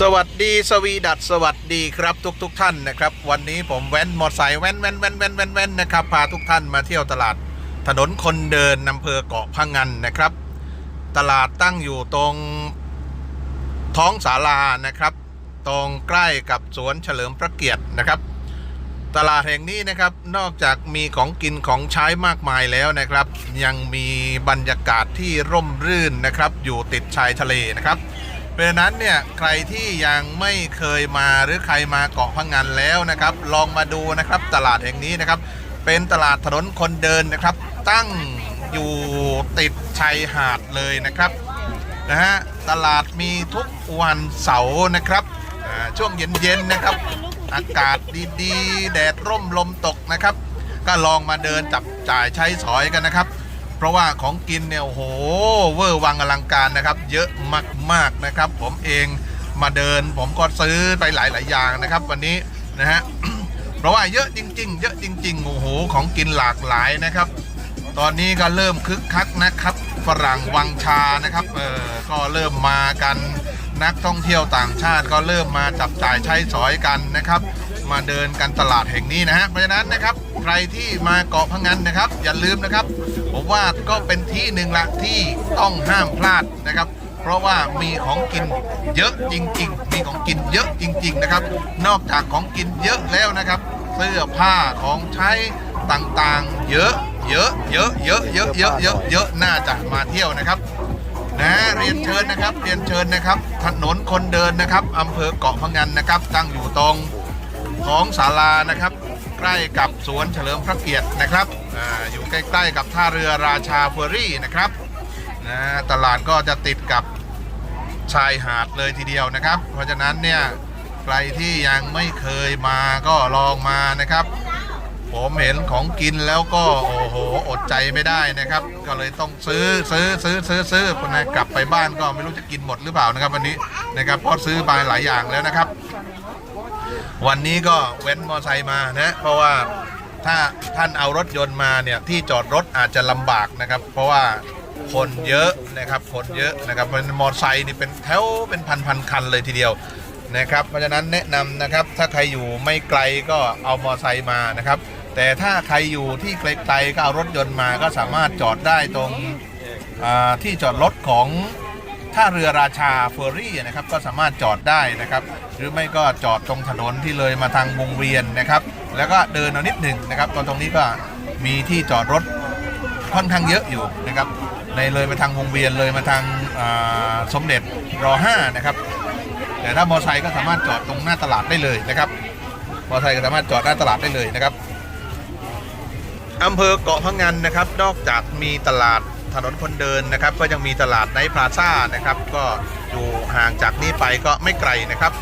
สวัสดีสวีดัตสวัสดีครับทุกทุกท่านนะครับ วันนี้ผมแว้นมอเตอร์ไซค์แว้นแว้นแว้นแว้นแว้นแว้นนะครับพาทุกท่านมาเที่ยวตลาด ถนนคนเดินอำเภอเกาะพังงานนะครับ ตลาดตั้งอยู่ตรงท้องศาลานะครับ ตรงใกล้กับสวนเฉลิมพระเกียรตินะครับ ตลาดแห่งนี้นะครับนอกจากมีของกินของใช้มากมายแล้วนะครับ ยังมีบรรยากาศที่ร่มรื่นนะครับ อยู่ติดชายทะเลนะครับ เพราะฉะนั้นเนี่ยใครที่ยังไม่เคยมาหรือใครมาเกาะพังงานแล้วนะครับ ลองมาดูนะครับตลาดแห่งนี้นะครับ เป็นตลาดถนนคนเดินนะครับ ตั้งอยู่ติดชายหาดเลยนะครับนะฮะตลาดมีทุกวันเสาร์นะครับช่วงเย็นๆนะครับ อากาศดีๆ แดดร่มลมตกนะครับ ก็ลองมาเดินจับจ่ายใช้สอยกันนะครับ เพราะว่าของกินเนี่ยโอ้โหเวอร์วังอลังการนะครับ เยอะมากๆนะครับ ผมเองมาเดิน ผมก็ซื้อไปหลายๆอย่างนะครับ วันนี้นะฮะเพราะว่าเยอะจริง ๆ เยอะจริงๆโอ้โหของกินหลากหลายนะครับ ตอนนี้ก็เริ่มคึกคักนะครับฝรั่งวังชานะครับเออก็เริ่มมากันนักท่องเที่ยวต่างชาติก็เริ่มมาจับจ่ายใช้สอยกันนะครับ มาเดินกันตลาดแห่งนี้นะฮะเพราะฉะนั้นนะครับใครที่มาเกาะพังงันนะครับ อย่าลืมนะครับ ผมว่าก็เป็นที่หนึ่งละที่ต้องห้ามพลาดนะครับ เพราะว่ามีของกินเยอะจริง ๆ มีของกินเยอะจริง ๆนะครับ นอกจากของกินเยอะแล้วนะครับ เสื้อผ้าของใช้ต่างๆ เยอะเยอะเยอะเยอะเยอะเยอะเยอะเยอะน่าจะมาเที่ยวนะครับนะเรียนเชิญนะครับเรียนเชิญนะครับ ถนนคนเดินนะครับอำเภอเกาะพังงันนะครับ ตั้งอยู่ตรง ท้องศาลานะครับ ใกล้กับสวนเฉลิมพระเกียรตินะครับออยู่ใกล้ๆกับท่าเรือราชาเฟอร์รี่นะครับนะตลาดก็จะติดกับชายหาดเลยทีเดียวนะครับ เพราะฉะนั้นเนี่ยใครที่ยังไม่เคยมาก็ลองมานะครับ ผมเห็นของกินแล้วก็โอ้โหอดใจไม่ได้นะครับ ก็เลยต้องซื้อซื้อซื้อซื้อซื้อคนนะกลับไปบ้านก็ไม่รู้จะกินหมดหรือเปล่านะครับวันนี้นะครับเพราะซื้อไปหลายอย่างแล้วนะครับ วันนี้ก็เว้นมอไซค์มานะ เพราะว่าถ้าท่านเอารถยนต์มาเนี่ยที่จอดรถอาจจะลำบากนะครับ เพราะว่าคนเยอะนะครับคนเยอะนะครับเป็นมอไซค์นี่เป็นแถวเป็นพันพันคันเลยทีเดียวนะครับเพราะฉะนั้นแนะนำนะครับถ้าใครอยู่ไม่ไกลก็เอามอไซค์มานะครับ แต่ถ้าใครอยู่ที่ไกลๆก็เอารถยนต์มาก็สามารถจอดได้ตรงอ่าที่จอดรถของ ท่าเรือราชาเฟอร์รี่นะครับก็สามารถจอดได้นะครับ หรือไม่ก็จอดตรงถนนที่เลยมาทางวงเวียนนะครับ แล้วก็เดินเอานิดหนึ่งนะครับตอนตรงนี้ก็มีที่จอดรถค่อนข้างเยอะอยู่นะครับ ในเลยมาทางวงเวียนเลยมาทางสมเด็จรอ5นะครับ แต่ถ้ามอเตอร์ไซค์ก็สามารถจอดตรงหน้าตลาดได้เลยนะครับ มอเตอร์ไซค์ก็สามารถจอดหน้าตลาดได้เลยนะครับอำเภอเกาะพังงันนะครับ นอกจากมีตลาด ถนนคนเดินนะครับ ก็ยังมีตลาดไนท์พลาซ่านะครับ ก็อยู่ห่างจากนี้ไปก็ไม่ไกลนะครับ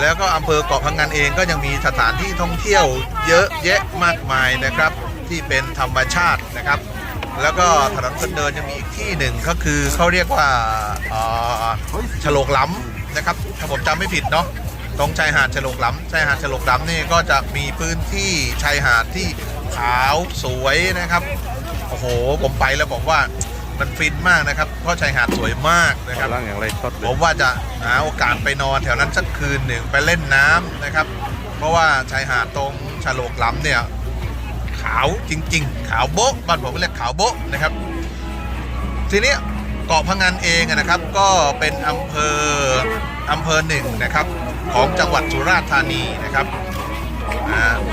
แล้วก็อำเภอเกาะพังงันเองก็ยังมีสถานที่ท่องเที่ยวเยอะแยะมากมายนะครับ ที่เป็นธรรมชาตินะครับ แล้วก็ถนนคนเดินยังมีอีกที่หนึ่งก็คือเขาเรียกว่าฉลกล้ำนะครับถ้าผมจำไม่ผิดเนาะตรงชายหาดฉลกล้ำชายหาดฉลกล้ำนี่ก็จะมีพื้นที่ชายหาดที่ขาวสวยนะครับ โอ้โห ผมไปแล้วบอกว่ามันฟินมากนะครับ เพราะชายหาดสวยมากนะครับร่างอย่างไรชดเลผยมว่าจะหาโอกาสไปนอนแถวนั้นสักคืนหนึ่งไปเล่นน้ำนะครับ เพราะว่าชายหาดตรงฉลกล้ำเนี่ยขาวจริง ๆ ขาวโบ๊ะบ้านผมเรียกขาวโบ๊ะนะครับ ทีเนี้ยเกาะพังงานเองอะนะครับ ก็เป็นอำเภออำเภอหนึ่งนะครับ ของจังหวัดสุราษฎร์ธานีนะครับอ่า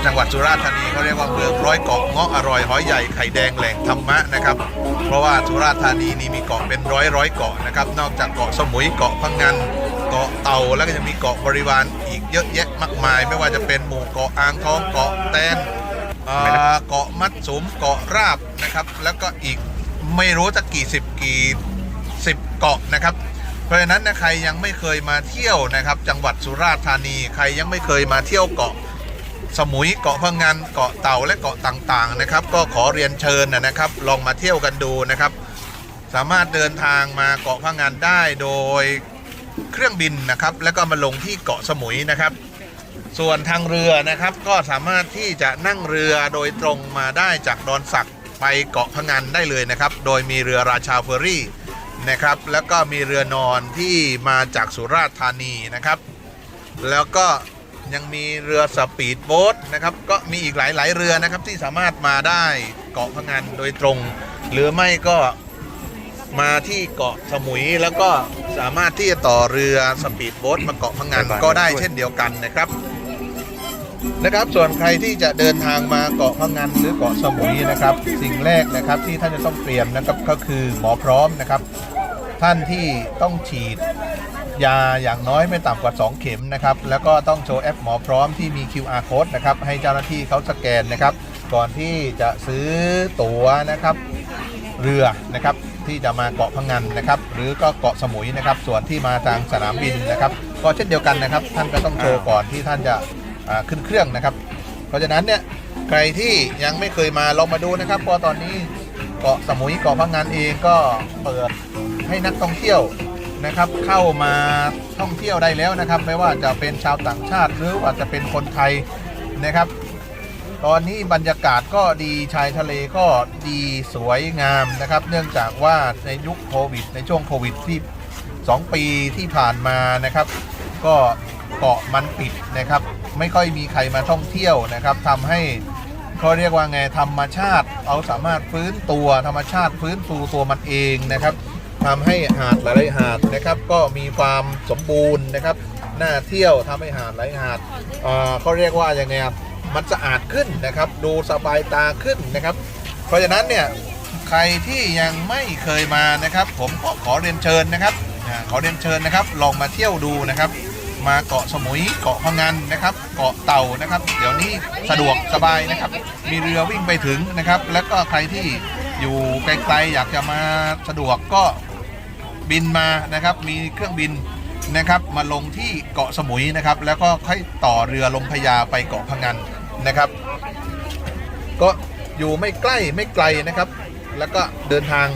จังหวัดสุราษฎร์ธานีเขาเรียกว่าเมืองร้อยเกาะเงาะอร่อยหอยใหญ่ไข่แดงแหล่งธรรมะนะครับ เพราะว่าสุราษฎร์ธานีนี่มีเกาะเป็นร้อยร้อยเกาะนะครับ นอกจากเกาะสมุยเกาะพังงานเกาะเต่าแล้วก็จะมีเกาะบริวารอีกเยอะแยะมากมาย ไม่ว่าจะเป็นหมู่เกาะอ่างทองเกาะแตนเกาะมัดสุมเกาะราบนะครับ แล้วก็อีกไม่รู้จะกี่สิบกี่สิบเกาะนะครับเพราะฉะนั้นนะใครยังไม่เคยมาเที่ยวนะครับ จังหวัดสุราษฎร์ธานี ใครยังไม่เคยมาเที่ยวเกาะ สมุยเกาะพังงานเกาะเต่าและเกาะต่างๆนะครับ ก็ขอเรียนเชิญนะครับ ลองมาเที่ยวกันดูนะครับ สามารถเดินทางมาเกาะพังงานได้โดยเครื่องบินนะครับ แล้วก็มาลงที่เกาะสมุยนะครับ ส่วนทางเรือนะครับก็สามารถที่จะนั่งเรือโดยตรงมาได้จากดอนสักไปเกาะพะงันได้เลยนะครับ โดยมีเรือราชาเฟอร์รี่นะครับ แล้วก็มีเรือนอนที่มาจากสุราษฎร์ธานีนะครับ แล้วก็ ยังมีเรือสปีดโบ๊ทนะครับก็มีอีกหลาย ๆ เรือนะครับที่สามารถมาได้เกาะพะงันโดยตรง หรือไม่ก็มาที่เกาะสมุยแล้วก็สามารถที่จะต่อเรือสปีดโบ๊ทมาเกาะพะงันก็ได้เช่นเดียวกันนะครับนะครับ ส่วนใครที่จะเดินทางมาเกาะพะงันหรือเกาะสมุยนะครับ สิ่งแรกนะครับที่ท่านจะต้องเตรียมนะครับก็คือหมอพร้อมนะครับ ท่านที่ต้องฉีด ยาอย่างน้อยไม่ต่ำกว่า 2 เข็มนะครับ แล้วก็ต้องโชว์แอปหมอพร้อมที่มี QR code นะครับให้เจ้าหน้าที่เขาสแกนนะครับ ก่อนที่จะซื้อตั๋วนะครับ เรือนะครับที่จะมาเกาะพังงันนะครับ หรือก็เกาะสมุยนะครับ ส่วนที่มาทางสนามบินนะครับ ก็เช่นเดียวกันนะครับ ท่านก็ต้องโชว์ก่อนที่ท่านจะอ่าขึ้นเครื่องนะครับ เพราะฉะนั้นเนี่ยใครที่ยังไม่เคยมาลองมาดูนะครับเพราะตอนนี้เกาะสมุยเกาะพังงานเองก็เปิดให้นักท่องเที่ยว นะครับเข้ามาท่องเที่ยวได้แล้วนะครับ ไม่ว่าจะเป็นชาวต่างชาติหรือว่าจะเป็นคนไทยนะครับ ตอนนี้บรรยากาศก็ดีชายทะเลก็ดีสวยงามนะครับ เนื่องจากว่าในยุคโควิด ในช่วงโควิดที่ 2 ปีที่ผ่านมานะครับ ก็เกาะมันปิดนะครับ ไม่ค่อยมีใครมาท่องเที่ยวนะครับทำให้เขาเรียกว่าไงธรรมชาติ เอาสามารถฟื้นตัวธรรมชาติฟื้นฟูตัวมันเองนะครับ ทำให้หาดหลายๆหาดนะครับก็มีความสมบูรณ์นะครับน่าเที่ยวทำให้หาดหลายหาดเขาเรียกว่ายังไงครับมันสะอาดขึ้นนะครับ ดูสบายตาขึ้นนะครับ เพราะฉะนั้นเนี่ยใครที่ยังไม่เคยมานะครับ ผมก็ขอเรียนเชิญนะครับขอเรียนเชิญนะครับ ลองมาเที่ยวดูนะครับ มาเกาะสมุยเกาะพังงันนะครับ เกาะเต่านะครับ เดี๋ยวนี้สะดวกสบายนะครับ มีเรือวิ่งไปถึงนะครับ แล้วก็ใครที่อยู่ไกลๆอยากจะมาสะดวกก็ บินมานะครับมีเครื่องบินนะครับมาลงที่เกาะสมุยนะครับ แล้วก็ค่อยต่อเรือลมพญาไปเกาะพังงันนะครับ ก็อยู่ไม่ใกล้ไม่ไกลนะครับ แล้วก็เดินทาง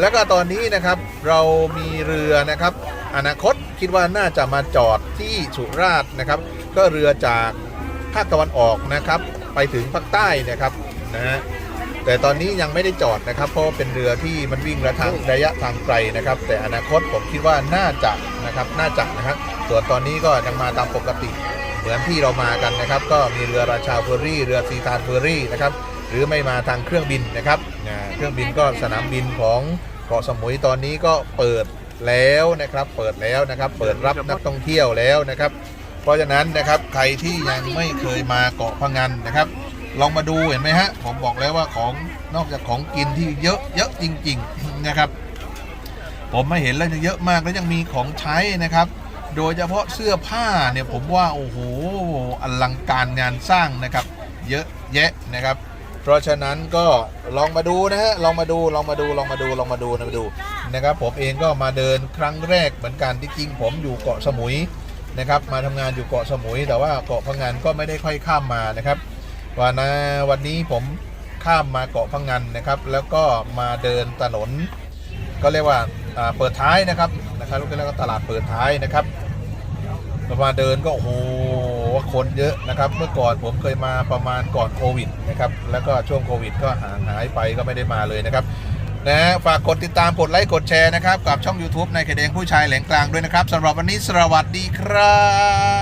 แล้วก็ตอนนี้นะครับเรามีเรือนะครับ อนาคตคิดว่าน่าจะมาจอดที่สุราษฎร์นะครับ ก็เรือจากภาคตะวันออกนะครับ ไปถึงภาคใต้นะครับนะฮะ แต่ตอนนี้ยังไม่ได้จอดนะครับ เพราะว่าเป็นเรือที่มันวิ่งระทางระยะทางไกลนะครับ แต่อนาคตผมคิดว่าน่าจะนะครับน่าจะนะครับส่วนตอนนี้ก็ยังมาตามปกติ เหมือนที่เรามากันนะครับ ก็มีเรือราชาเฟอร์รี่ เรือซีทานเฟอร์รี่นะครับหรือไม่มาทางเครื่องบินนะครับอ่าเครื่องบินก็สนามบินของเกาะสมุยตอนนี้ก็เปิดแล้วนะครับ เปิดแล้วนะครับ เปิดรับนักท่องเที่ยวแล้วนะครับ เพราะฉะนั้นนะครับใครที่ยังไม่เคยมาเกาะพะงันนะครับ ลองมาดูเห็นไหมฮะ ผมบอกแล้วว่าของนอกจากของกินที่เยอะเยอะจริง ๆนะครับ ผมมาเห็นแล้วยังเยอะมากแล้วยังมีของใช้นะครับ โดยเฉพาะเสื้อผ้าเนี่ยผมว่าโอ้โหอลังการงานสร้างนะครับ เยอะแยะนะครับ เพราะฉะนั้นก็ลองมาดูนะฮะลองมาดูลองมาดูลองมาดูลองมาดูลองมาดูนะครับ ผมเองก็มาเดินครั้งแรกเหมือนกันที่จริงผมอยู่เกาะสมุยนะครับ มาทำงานอยู่เกาะสมุย แต่ว่าเกาะพังงานก็ไม่ได้ค่อยข้ามมานะครับ วันนะวันนี้ผมข้ามมาเกาะพังงานนะครับ แล้วก็มาเดินถนน ก็เรียกว่าเปิดท้ายนะครับนะครับเรียกว่าตลาดเปิดท้ายนะครับมาเดินก็โอ้โหคนเยอะนะครับ เมื่อก่อนผมเคยมาประมาณก่อนโควิดนะครับ แล้วก็ช่วงโควิด ก็ห่างหายไปก็ไม่ได้มาเลยนะครับนะฝากกดติดตามกดไลค์กดแชร์นะครับ กับช่อง YouTube ในายเขตแดงผู้ชายแหลงกลางด้วยนะครับสำหรับวันนี้สวัสดีครับ